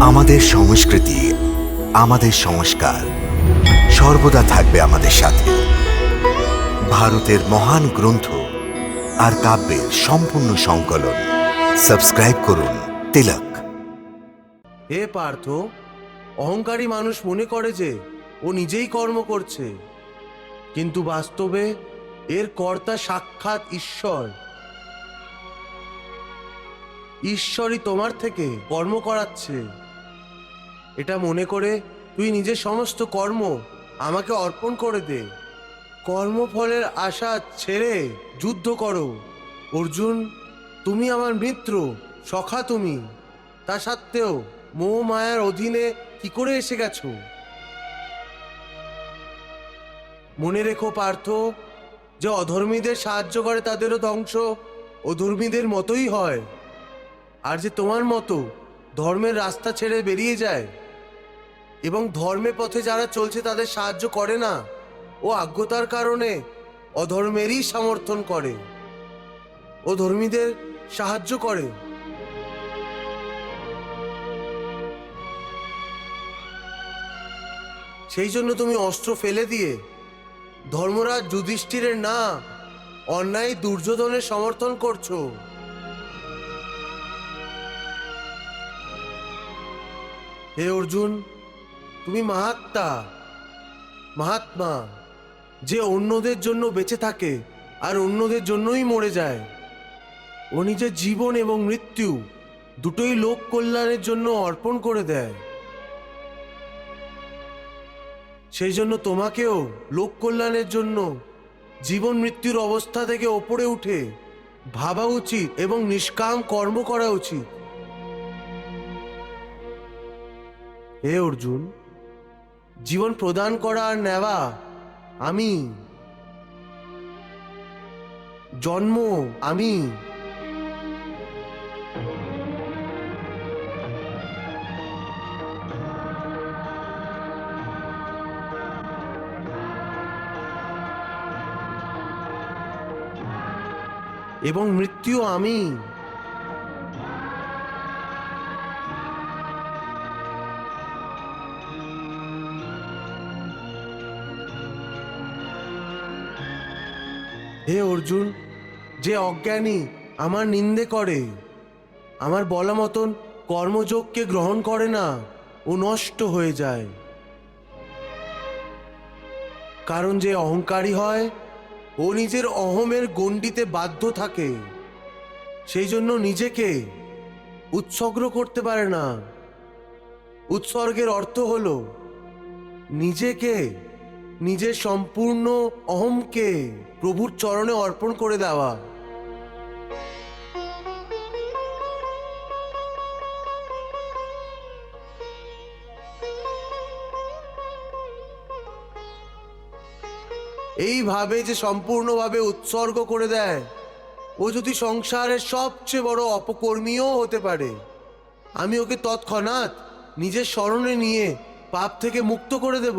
আমাদের সংস্কৃতি, আমাদের সংস্কার সর্বদা থাকবে আমাদের সাথে। ভারতের মহান গ্রন্থ আর কাব্যের সম্পূর্ণ সংকলন। সাবস্ক্রাইব করুন তিলক। হে পার্থ, অহংকারী মানুষ মনে করে যে ও নিজেই কর্ম করছে। কিন্তু বাস্তবে এর কর্তা সাক্ষাৎ ঈশ্বর। ঈশ্বরই তোমার থেকে কর্ম করাচ্ছে। এটা মনে করে তুই নিজের সমস্ত কর্ম আমাকে অর্পণ করে দে। কর্মফলের আশা ছেড়ে যুদ্ধ করো। অর্জুন, তুমি আমার মিত্র, সখা তুমি। তা সত্ত্বেও মোহ মায়ার অধীনে কি করে এসে গেছো? মনে রেখো পার্থ, যে অধর্মীদের সাহায্য করে তাদেরও ধ্বংস অধর্মীদের মতোই হয়। আর যে তোমার মতো ধর্মের রাস্তা ছেড়ে বেরিয়ে যায় এবং ধর্মে পথে যারা চলছে তাদের সাহায্য করে না। ও আজ্ঞতার কারণে অধর্মেরই সমর্থন করে। ও ধর্মীদের সাহায্য করে। সেই জন্য তুমি অস্ত্র ফেলে দিয়ে ধর্মরাজ যুধিষ্ঠিরের না অন্যায় দুর্যোধনের সমর্থন করছ। হে অর্জুন তুমি মাহাত্মা মাহাত্মা, যে অন্যদের জন্য বেঁচে থাকে আর অন্যদের জন্যই মরে যায়। ও নিজের জীবন এবং মৃত্যু দুটোই লোক কল্যাণের জন্য অর্পণ করে দেয়। সেই জন্য তোমাকেও লোক কল্যাণের জন্য জীবন মৃত্যুর অবস্থা থেকে ওপরে উঠে ভাবা উচিত এবং নিষ্কাম কর্ম করা উচিত। হে অর্জুন জীবন প্রদান করা নেওয়া আমি। জন্ম আমি। এবং মৃত্যু আমি। হে অর্জুন, যে অজ্ঞানী আমার নিন্দে করে। আমার বলা মতন কর্মযোগকে গ্রহণ করে না ও নষ্ট হয়ে যায়। কারণ যে অহংকারী হয়, ও নিজের অহমের গণ্ডিতে বাধ্য থাকে। সেই জন্য নিজেকে উৎসর্গ করতে পারে না। উৎসর্গের অর্থ হলো নিজেকে নিজের সম্পূর্ণ অহমকে প্রভুর চরণে অর্পণ করে দেওয়া। এইভাবে যে সম্পূর্ণভাবে উৎসর্গ করে দেয়, ও যদি সংসারের সবচেয়ে বড় অপকর্মীও হতে পারে, আমি ওকে তৎক্ষণাৎ নিজের স্মরণে নিয়ে পাপ থেকে মুক্ত করে দেব।